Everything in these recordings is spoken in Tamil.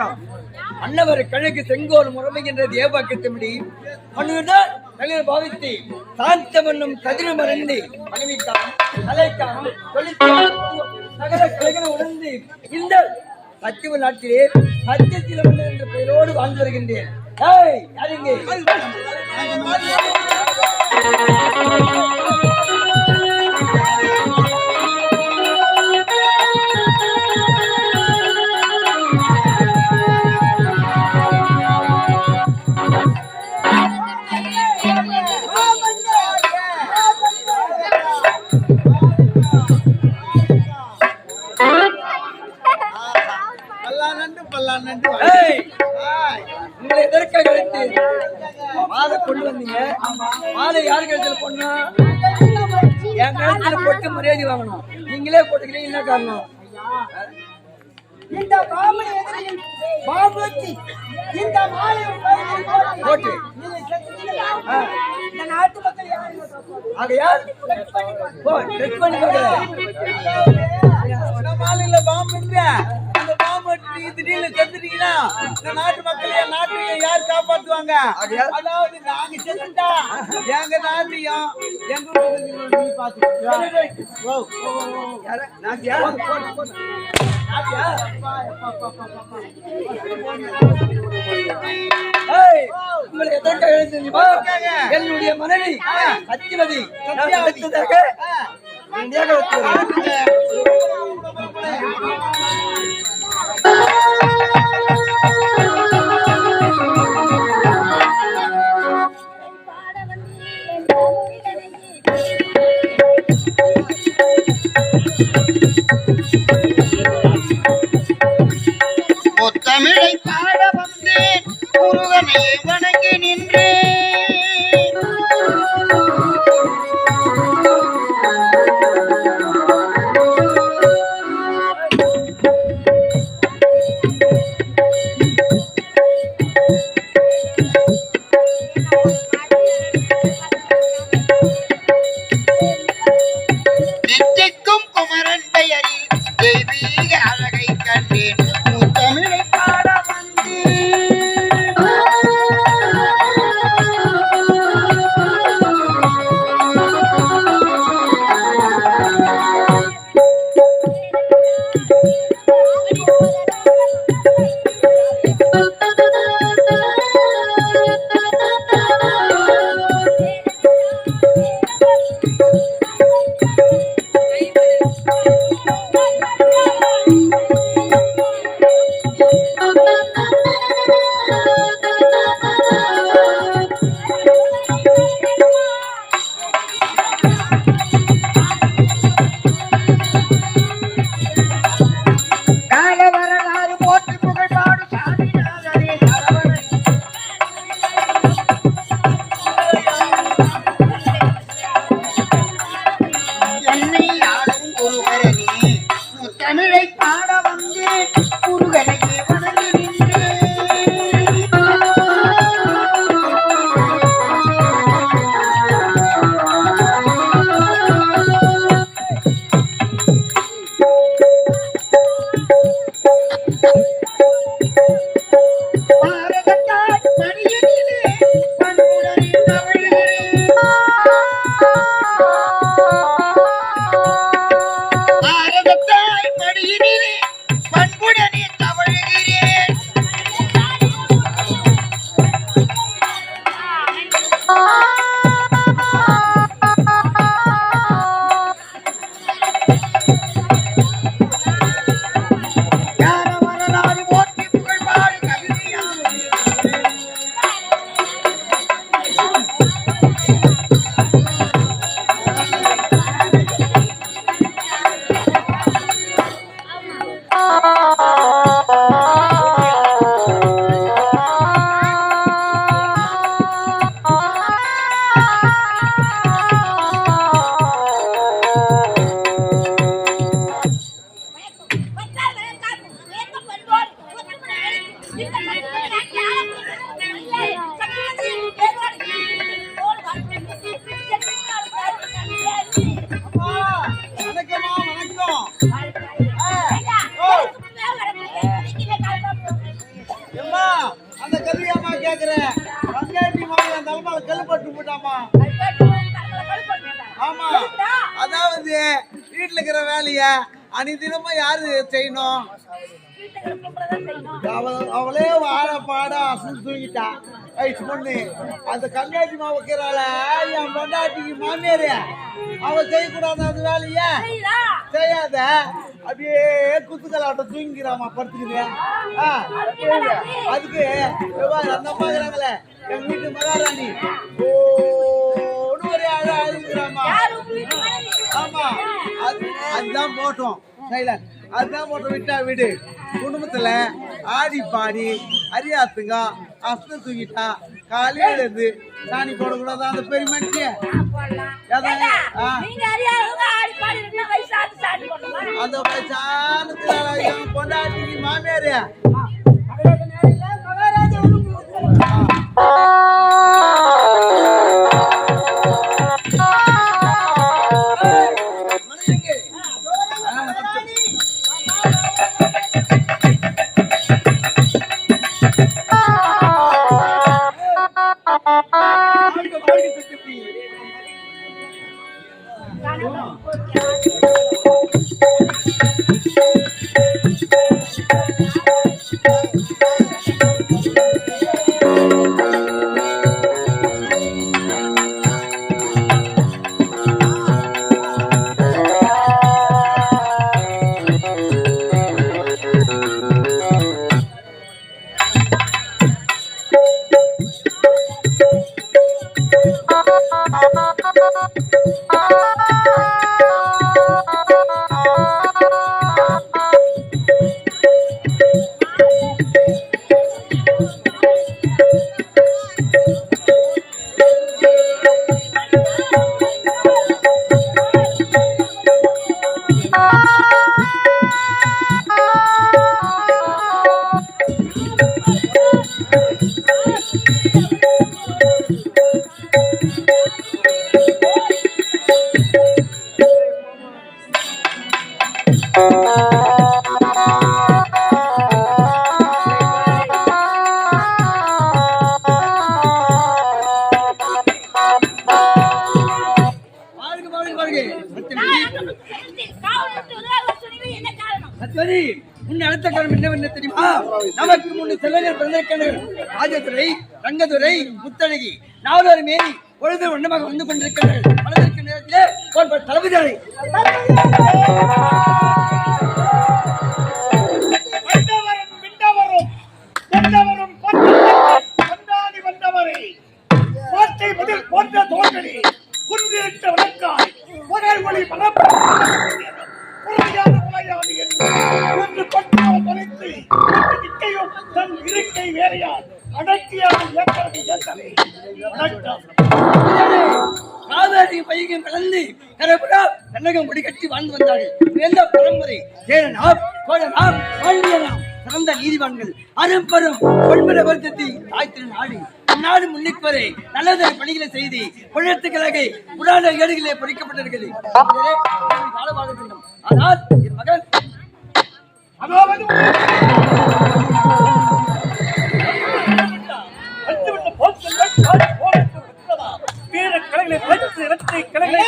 வணக்கம். அன்னவர் கழகு செங்கோல் முறைமைகின்ற தேவக்கத்தும்படி மனுதான் தலைவர் பாவித்து சாந்தமன்னும் கதிர மறந்து மனைவிக்காம் கலைக்காம் நகர கலைகளை உணர்ந்து இந்த சத்திய நாட்டிலே சத்தியத்தில் என்ற பெயரோடு வாழ்ந்து வருகின்றேன். கொண்டு வந்தீங்க. மாலை யாரு கழுத்துல போடனா என் கழுத்துல போட்டு மரியாதை வாங்கணும். நீங்களே போட்டுக்கிறீங்க என்ன காரணம்? இந்த பாம்பனை எதிரில் பாம்புக்கு இந்த மாலை போட்டு இந்த நாட்டு மக்கள் போ பண்ணி பார்க்கல இந்த மாலையில பாம்பு நீங்க திடீர்னு செத்துட்டீங்கன்னா இந்த நாட்டு மக்களை என் நாட்டுல யார் காப்பாத்துவாங்க? அதாவது நாங்க செத்துட்டா எங்க நாட்டையும் எங்க ஊருக்கு நீங்க பாத்துக்கோங்க ஓ, தமிழை பாட வந்தேன் முருகனை வணங்கி நின்று பாரதத்தாய் மடியினிலே பண்புடனே வீட்டுல இருக்கிற வேலைய அனிதினமும் யாரு செய்யணும்? அவ- அவளே வாட பாட அசந்து தூங்கிட்டா. வயசு பொண்ணு அந்த கங்காச்சி மாவு வைக்கிறாள என் பொண்டாட்டிக்கு மாமியாரு அவ செய்யக்கூடாது அந்த வேலைய? செய்யாத. அப்படியே குத்துக்கலாட்டம் தூங்கிக்கிறாமா படுத்துக்குது ஆ, அதுக்கு அந்த அம்மா இருக்கிறாங்களே எங்க வீட்டு மகாராணி. ஓடு ஒரே ஆமா. அதுதான் போட்டோம் அதுதான் போட்டோம் விட்டா வீடு. குடும்பத்துல ஆடி பாடி அரியாத்துங்க அஸ்த தூக்கிட்டா காலையில இருந்து சாணி போடக்கூடாது? அந்த பெரிய மனுஷன். ஆ. அந்த சாணத்துல பொண்டாட்டி மாமியாரு. Thank you. உன்னை அடுத்த காலம் என்னவென்ன தெரியுமா? நமக்கு முன்னு செல்வங்கள் பிறந்திருக்கின்றனர். ராஜதுரை ரங்கதுரை முத்தழகி நாவலர் மேரி பொழுது வண்ணமாக வந்து கொண்டிருக்கின்றனர். வளர்ந்திருக்கிற நேரத்திலே தளபதி இருக்கை வேறையால் அடக்கியான ஏற்கனவே. ஏற்றலை காவேரி பையன் கலந்து கரபுரா கண்ணகம் முடிகட்டி வாழ்ந்து வந்தார்கள். எந்த பரம்பரை சேரனாம் சோழனாம் பாண்டியனாம் சிறந்த நீதிவான்கள் அரும்பெரும் பொன்மர வருத்தத்தை தாய்த்திரு நாடு. நாடு முன்னிப்பவரை நல்லது பணிகளை செய்து புழத்துக்கழகை புராண ஏடுகளே பொறிக்கப்பட்டிருக்கிறது. ஆனால் என் மகன் வீர கலைகளை வளர்த்து இரட்டை கலைகளை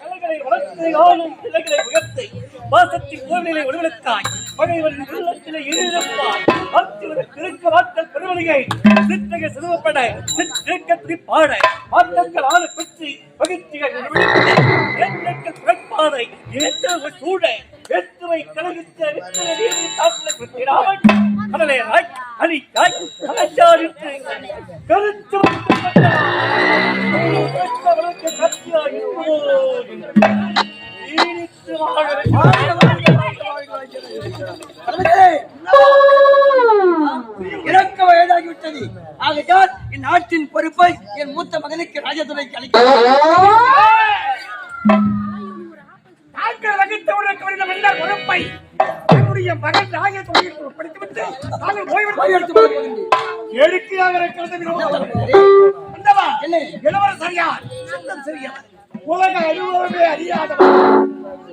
கலைகளை வளர்த்து, ஆளும் கிளைகளை உயர்த்தி, வாசத்தின் ஊர்நிலை ஒளிவிளக்காய், பகைவரின் உள்ளத்திலே எரியிழப்பாய், ஆட்சிவருக்கு இருக்க வாட்டல் பெருவழியை, சிற்றக சிறுவப்பட, சிற்றிருக்கத்தி பாட, ஆட்டங்கள் ஆறு பெற்று, பகிர்ச்சிகள் விழித்து, வயதாகிவிட்டது ஆகையால் இந்நாட்டின் பொறுப்பை என் மூத்த மகனுக்கு ராஜதுரைக்கு அளிக்கிறேன் பொறுப்பை என்னுடைய என் மகன் நாயை தொழில் படித்துவிட்டு நாங்கள் ஓய்வு எடுத்து. வேடிக்கையாக இருக்கிறது வினோதம். மன்னவா, இளவரசரியார் சித்தம் சிறியவர். உலக அனுபவமே அறியாதவர்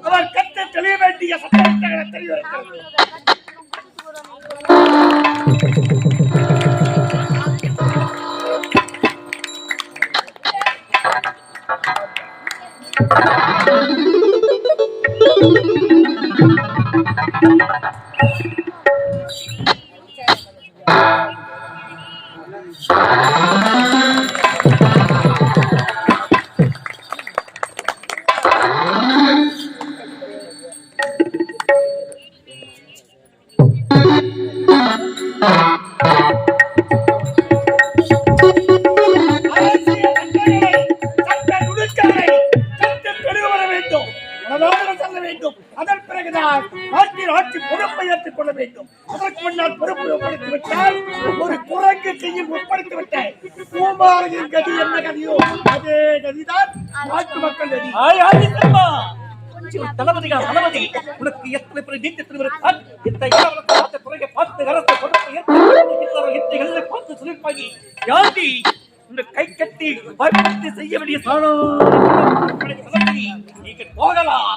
அவர் கற்று தெளிய வேண்டிய சட்டங்களை தெரிவிக்கிறது Thank you. முன்னால் பொறுப்பு ஒப்படைத்து விட்டால் ஒரு குரங்கு கையில் ஒப்படைத்து விட்டேன் பூமாரியின் கதி என்ன கதியோ? அதே கதிதான் நாட்டு மக்கள் கதி. தளபதியா தளபதி உனக்கு எத்தனை பேர் இளவரசர் துறையை பார்த்து சொல்லிருப்பாங்க யாண்டி இந்த கை கட்டி செய்ய வேண்டிய சாணோ நீங்கள் போகலாம்.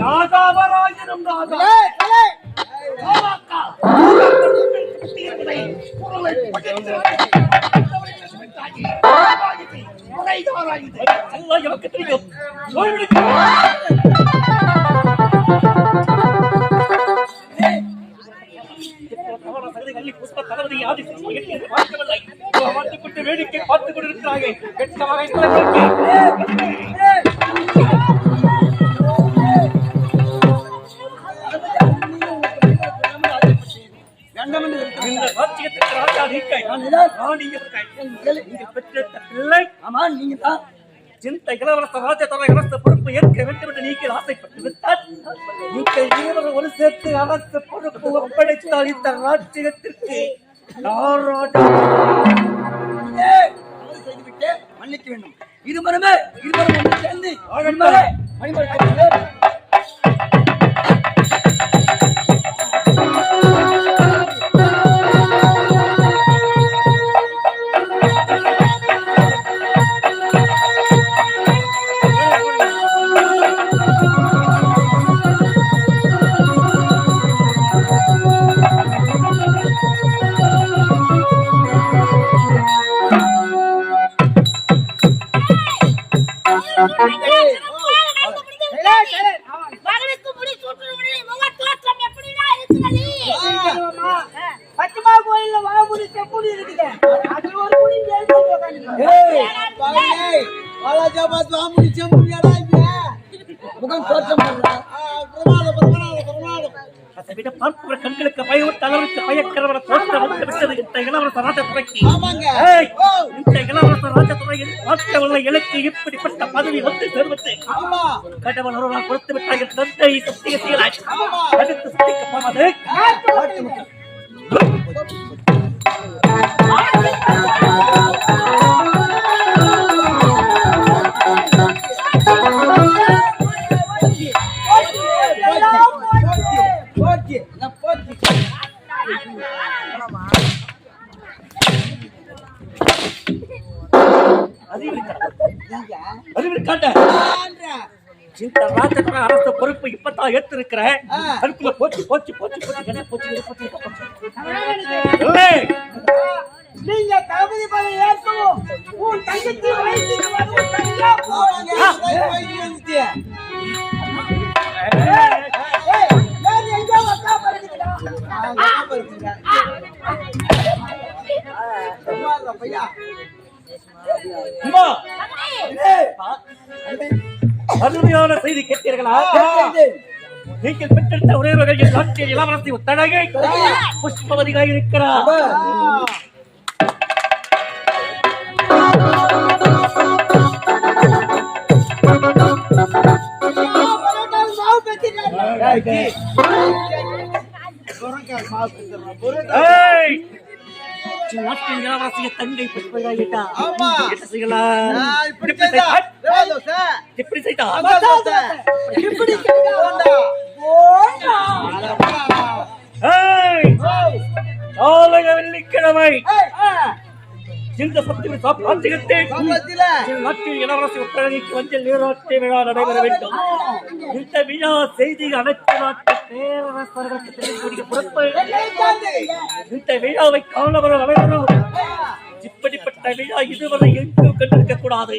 யாகாவராயினும். எல்லாம் எனக்கு தெரியும். வேடிக்கை பார்த்துக் கொண்டிருக்கிறார்கள். இந்த ராஜ்யத்திற்கு ராஜா நீக்கை. நீங்கள் பிள்ளை ஆமா நீங்க தான் இளவரச ராஜதர பொறுப்பு ஏற்க வேண்டும் என்று நீங்கள் ஆசைப்பட்டு விட்டால் நீங்கள் இருவர் ஒரு சேர்த்து அரச பொறுப்பு ஒப்படைத்தால் இந்த ராஜ்யத்திற்கு மன்னிக்க வேண்டும் இருமரமே இருமரம் சேர்ந்து இருமரே மணிமலை எனக்கு இப்படிப்பட்ட பதவி வந்து சேர்வது. ஆமா. கடவுள் ஒருவரால் கொடுத்து விட்டார்கள் தந்தை சத்திய சீலாய் அடுத்து சத்திக்க போவது அதுக்குள்ள போச்சு போச்சு போச்சு போச்சு நீங்க பதவி ஏற்கவும் உன் தங்கச்சி வயசுக்கு தனியா போறீங்க. பையா. அம்மா. அருமையான செய்தி கேட்டீர்களா? நீங்கள் பெற்றெடுத்த ஒரே வகையில் நாட்டிய இளவரசி உத்தரகை புஷ்பவதிகாய் இருக்கிறார்! நாட்டின் இளவரசிய தங்கை புஷ்பவதிகாயிட்டா ஆமா. என்ன செய்யலாம் இப்படி எப்படி செய்தா. செய்தால்? ரவா தோசை. எப்படி செய்தால் மசாலா தோசை. இப்படி கேட்டா போண்டா ஏய், நாளைய வெள்ளிக்கிழமை. இந்த சத்திய சாப்பாட்டுகத்தை நாட்டில் இளவரசி உத்தரவிக்கு மஞ்சள் நீராட்டு விழா நடைபெற வேண்டும். இந்த விழா செய்தி அனைத்து நாட்டு பேரரசர்களுக்கு தெரியக்கூடிய பொறுப்பு என்னை சார்ந்தது. இந்த விழாவை காணவர அனைவரும் இப்படிப்பட்ட விழா இதுவரை எங்கும் கண்டிருக்க கூடாது.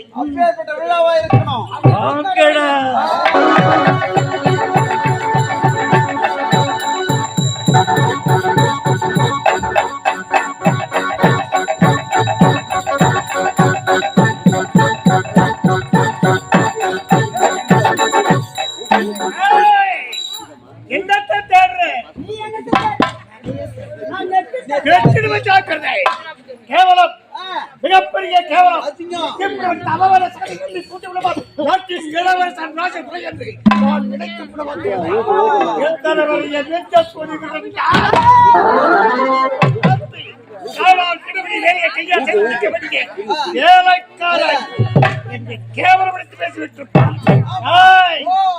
பேசிவிட்டிருப்பான்.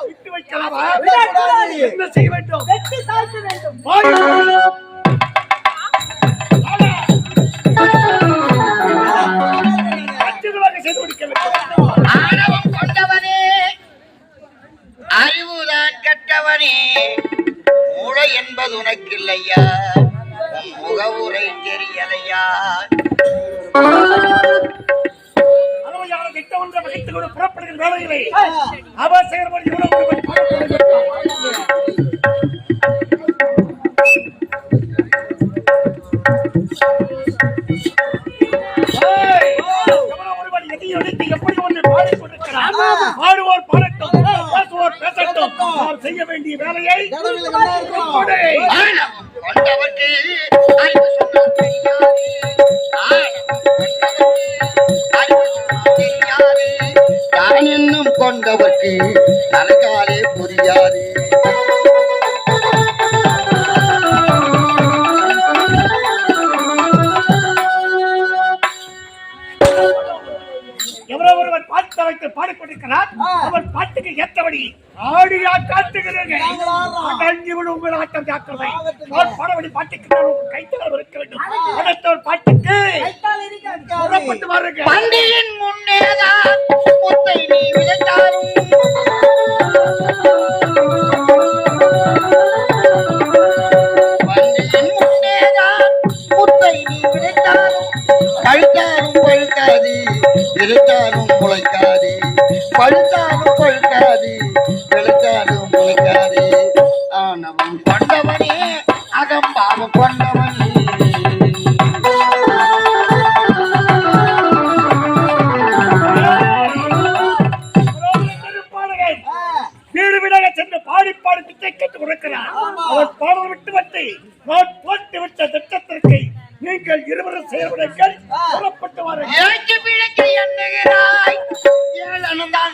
விட்டு வைக்கலாமா? என்ன செய்ய வேண்டும்? சாய்க்க வேண்டும். வாடி. அச்சுறுத்தலாக செய்து முடிக்க வேண்டும். அறிவுதான் கெட்டவனே. மூளை என்பது உனக்கில்லையா? உன் முகவுரை தெரியலையா? புறப்படுகிற வேலையிலே அவசரப்படி எப்படி ஒன்று பாடிக்கொண்டிருக்கிறான். பாடுவோர் நாம் செய்ய வேண்டிய வேலையை என்ன இருக்கணும் கொடை. வைத்து பாடிக்கொண்டிருக்கிறான் அவன் பாட்டுக்கு ஏற்றபடி ஆடியா காட்டுகிறீர்கள் அடங்கி விடும் உங்கள் ஆட்டம் ஜாக்கிரதை. நான் பாடவடி பாட்டுக்கு கைத்தளம் இருக்க வேண்டும் அடுத்தவர் பாட்டுக்கு புறப்பட்டு வாருங்க பண்டியின் முன்னேதான் முத்தை நீ விதைத்தாலும் பண்டியின் முன்னேதான் முத்தை நீ விதைத்தாலும் பழுத்தாலும் பழுக்காது விதைத்தாலும் முளைக்காது. பழுத்தாலும் பழுக்காது விளைத்தாலும் முளைக்காது ஆனவன் கொண்டவனே அகம்பாவம் கொண்டவன்.